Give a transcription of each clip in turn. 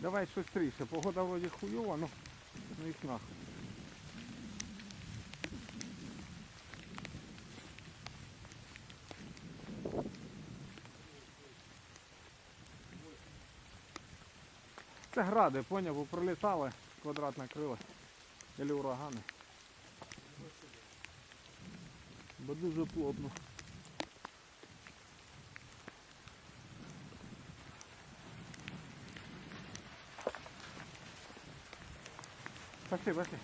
Давай швидше. Погода вроді хуйова, ну ну їх нахуй. Це гради, поняв, бо пролітали квадратне крило. Или урагани. Бо дуже плотно. Пошли, пошли.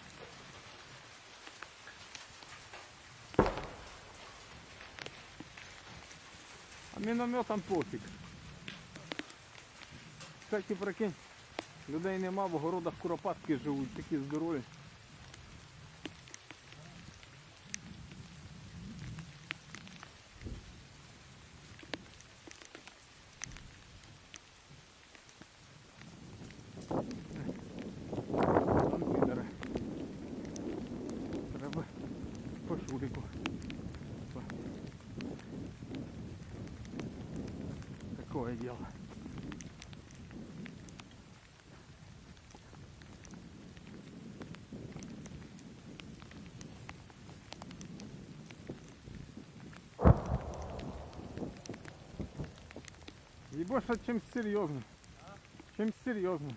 А мінометом пофіг. Кстати, прикинь, людей нема, в огородах куропатки живуть, такі здорові. Вон підери. Треба по шурику. По- Такое дело. Ебоша чем серьезно. Чем серьезно.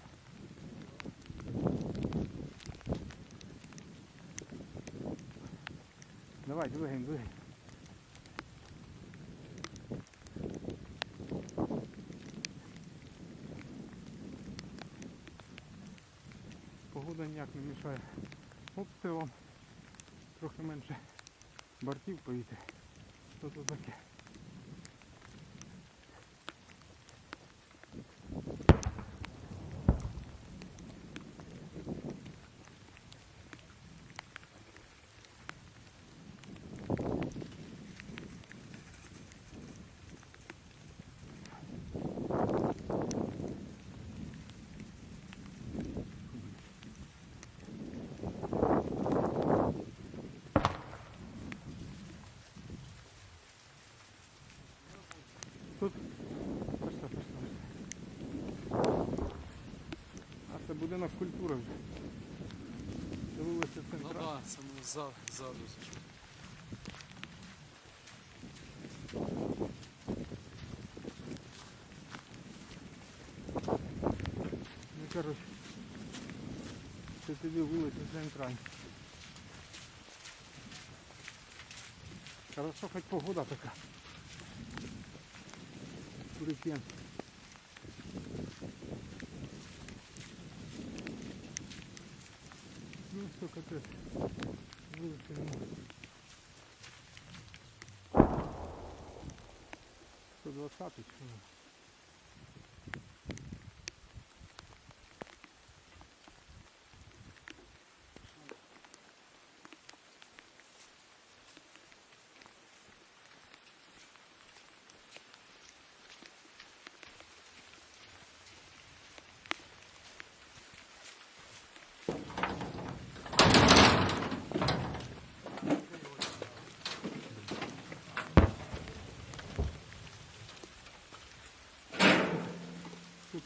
Давай, двигаем, двигаем. Погода ніяк не мішає обстрілом. Трохи менше бортів поїти. Що тут таке? Тут. Пошли, пошли, пошли. А це будинок культури вже. Це вулиця Ну центральна. да, саме ззаду, ззаду. Ну, короче, це тобі вулиця центральна. Хорошо, хоч погода така. Курикен. Ну, все, капец. Нема. 120 чи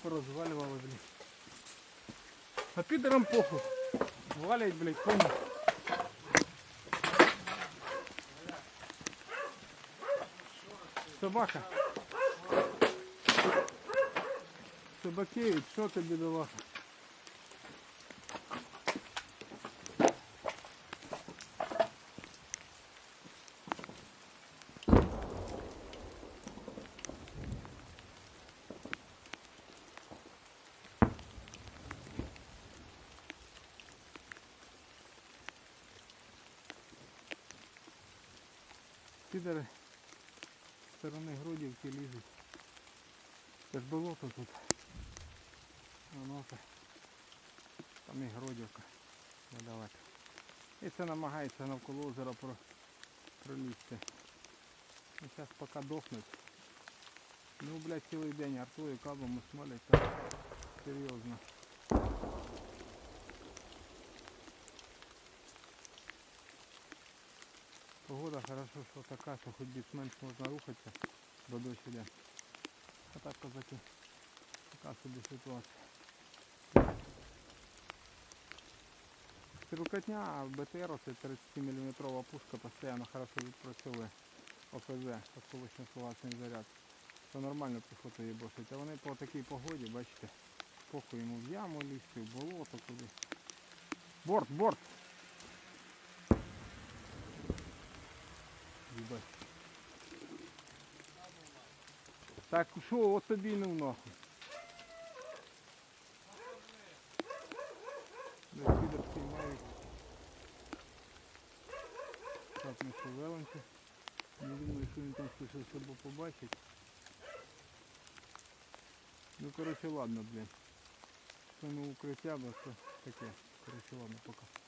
порозвалювали, блін. А підерам похуй. Валять, блядь, понял. Собака. Собакевич, що ти бідолаха? Підери з сторони грудівки лізуть. Це ж болото тут. Воно це. Там і грудівка. Недалеко. І це намагається навколо озера про, пролізти. Ну, зараз поки дохнуть. Ну, блядь, цілий день артою кабами смолять. Серйозно. Хорошо, що така, що хоть більш-менш можна рухатися до іде. А так козаки. Така собі ситуація. Стрілкотня БТР, оце 30-мм пушка постоянно хорошо відпрацьовує ОПЗ, осколочно-словасний заряд. Це нормально піхота її бросить. А вони по такій погоді, бачите, похуй йому в яму лізти, в болото туди. Борт, борт! Так що, от тобі й ну нахуй. Да, підерський мавік. Так, ми шевелимося. Не думаю, що він там щось особо побачить. Ну коротше ладно, блін. Це не укриття, бо це таке. Коротше ладно, пока.